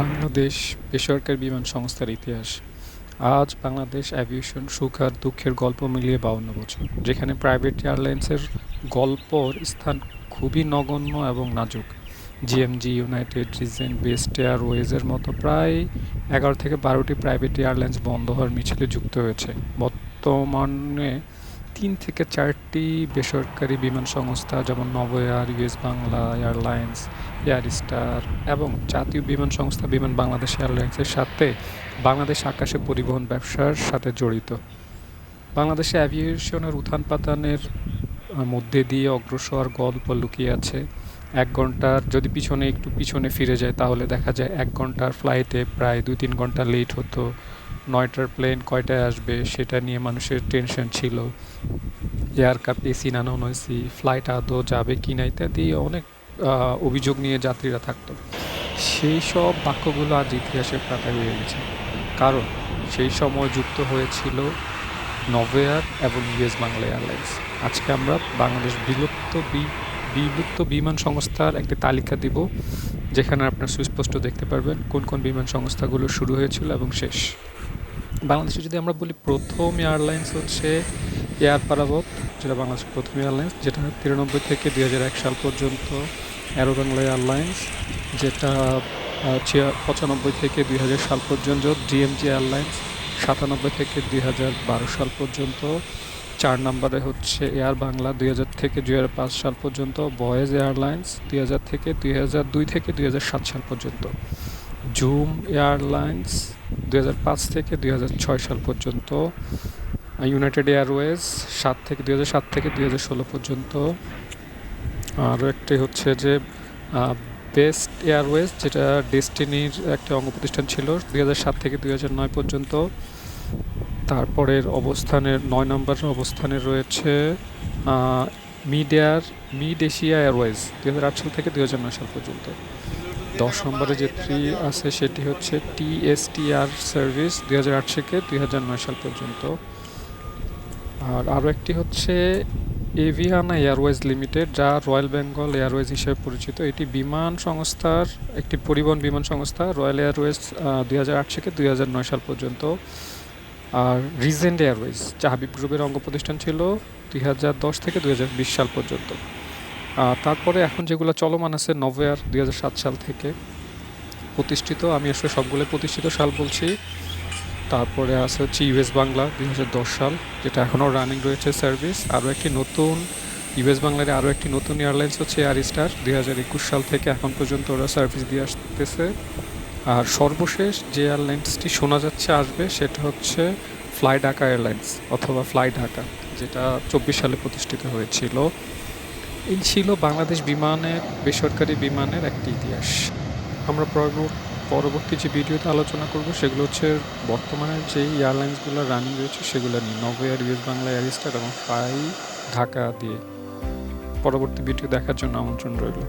বাংলাদেশ বেসরকারি বিমান সংস্থার ইতিহাস। আজ বাংলাদেশ অ্যাভিয়েশন সুখ আর দুঃখের গল্প মিলিয়ে বাউন্ন বছর, যেখানে প্রাইভেট এয়ারলাইন্সের গল্পর স্থান খুবই নগণ্য এবং নাজুক। জিএমজি ইউনাইটেড রিজেন্ট বেস্ট এয়ারওয়েজের মতো প্রায় এগারো থেকে বারোটি প্রাইভেট এয়ারলাইন্স বন্ধ হওয়ার মিছিলে যুক্ত হয়েছে। বর্তমানে তিন থেকে চারটি বেসরকারি বিমান সংস্থা, যেমন Novoair US Bangla, airlines, Air Astra এবং জাতীয় বিমান সংস্থা বিমান বাংলাদেশ এয়ারলাইন্সের সাথে বাংলাদেশ আকাশে পরিবহন ব্যবসার সাথে জড়িত। বাংলাদেশে অ্যাভিয়েশনের উত্থান পাতানের মধ্যে দিয়ে অগ্রসর গল্প লুকিয়ে আছে এক ঘণ্টার যদি পিছনে একটু পিছনে ফিরে যায়, তাহলে দেখা যায় এক ঘণ্টার ফ্লাইটে প্রায় দুই তিন ঘণ্টা লেট হতো। নয়টার প্লেন কয়টায় আসবে, সেটা নিয়ে মানুষের টেনশন ছিল। এয়ার কাপ এসি না নন এসি ফ্লাইট আদৌ যাবে কি না ইত্যাদি অনেক অভিযোগ নিয়ে যাত্রীরা থাকতো। সেই সব বাক্যগুলো আজ ইতিহাসের পাতায় রয়ে গেছে। কারণ সেই সময় যুক্ত হয়েছিল নভেয়ার এবং ইউএস বাংলা এয়ারলাইন্স। আজকে আমরা বাংলাদেশ বিলুপ্ত বি- বিলুপ্ত বিমান সংস্থার একটি তালিকা দিব, যেখানে আপনার সুস্পষ্ট দেখতে পারবেন কোন কোন বিমান সংস্থাগুলো শুরু হয়েছিল এবং শেষ। বাংলাদেশে যদি আমরা বলি প্রথম এয়ারলাইন্স হচ্ছে এয়ার পারাবত, যেটা বাংলাদেশের প্রথম এয়ারলাইন্স, যেটা তিরানব্বই থেকে দুই হাজার এক সাল পর্যন্ত অ্যারো বাংলা এয়ারলাইন্স, যেটা পঁচানব্বই থেকে দুই হাজার সাল পর্যন্ত ডিএমজি এয়ারলাইন্স, সাতানব্বই থেকে দুই হাজার বারো সাল পর্যন্ত চার নম্বরে হচ্ছে এয়ার বাংলা দুই হাজার থেকে দুই হাজার পাঁচ সাল পর্যন্ত বয়েজ এয়ারলাইন্স দুই হাজার থেকে দুই হাজার দুই থেকে দুই হাজার সাত সাল পর্যন্ত জুম এয়ারলাইন্স দুই হাজার পাঁচ থেকে দুই হাজার ছয় সাল পর্যন্ত ইউনাইটেড এয়ারওয়েজ সাত থেকে দুই সাত থেকে দুই হাজার ষোলো পর্যন্ত আরও একটি হচ্ছে যে বেস্ট এয়ারওয়েজ যেটা ডেস্টিনির একটা অঙ্গ প্রতিষ্ঠান ছিল দুই সাত থেকে দুই হাজার নয় পর্যন্ত তারপরের অবস্থানের, নয় নম্বর অবস্থানে রয়েছে mid air mid Asia airways, দুই হাজার আট সাল থেকে দুই হাজার নয় সাল পর্যন্ত। দশ নম্বরে যেটি আছে সেটি হচ্ছে টিএসটিআর সার্ভিস দুই হাজার আট থেকে দুই হাজার নয় সাল পর্যন্ত। আর আরও একটি হচ্ছে এভিয়ানা এয়ারওয়েজ লিমিটেড, যা রয়্যাল বেঙ্গল এয়ারওয়েজ হিসেবে পরিচিত। এটি বিমান সংস্থার, একটি পরিবহন বিমান সংস্থা রয়্যাল এয়ারওয়েজ দুই হাজার আট থেকে দুই হাজার নয় সাল পর্যন্ত। আর রিজেন্ট এয়ারওয়েজ যা হাবিব গ্রুপের অঙ্গ প্রতিষ্ঠান ছিল দুই হাজার দশ থেকে দুই হাজার বিশ সাল পর্যন্ত। আর তারপরে এখন যেগুলো চলমান আছে, নভেয়ার দুই হাজার সাত সাল থেকে প্রতিষ্ঠিত, আমি আসলে সবগুলো প্রতিষ্ঠিত সাল বলছি। তারপরে আছে হচ্ছে ইউএস বাংলা দুই হাজার দশ সাল, যেটা এখনও রানিং রয়েছে সার্ভিস আরও একটি নতুন ইউএস বাংলার আরও একটি নতুন এয়ারলাইন্স হচ্ছে এয়ার স্টার দুই হাজার একুশ সাল থেকে এখন পর্যন্ত ওরা সার্ভিস দিয়ে আসতেছে। আর সর্বশেষ যে এয়ারলাইন্সটি শোনা যাচ্ছে, আসবে, সেটা হচ্ছে ফ্লাই ঢাকা এয়ারলাইন্স অথবা ফ্লাই ঢাকা, যেটা চব্বিশ সালে প্রতিষ্ঠিত হয়েছিল। এই ছিল বাংলাদেশ বিমানের, বেসরকারি বিমানের একটি ইতিহাস। আমরা পরবর্তী যে ভিডিওতে আলোচনা করব, সেগুলো হচ্ছে বর্তমানে যে এয়ারলাইন্সগুলো রানিং রয়েছে, সেগুলো নিয়ে। Novoair US Bangla Air Astra এবং ফ্লাই ঢাকা দিয়ে। পরবর্তী ভিডিও দেখার জন্য আমন্ত্রণ রইল।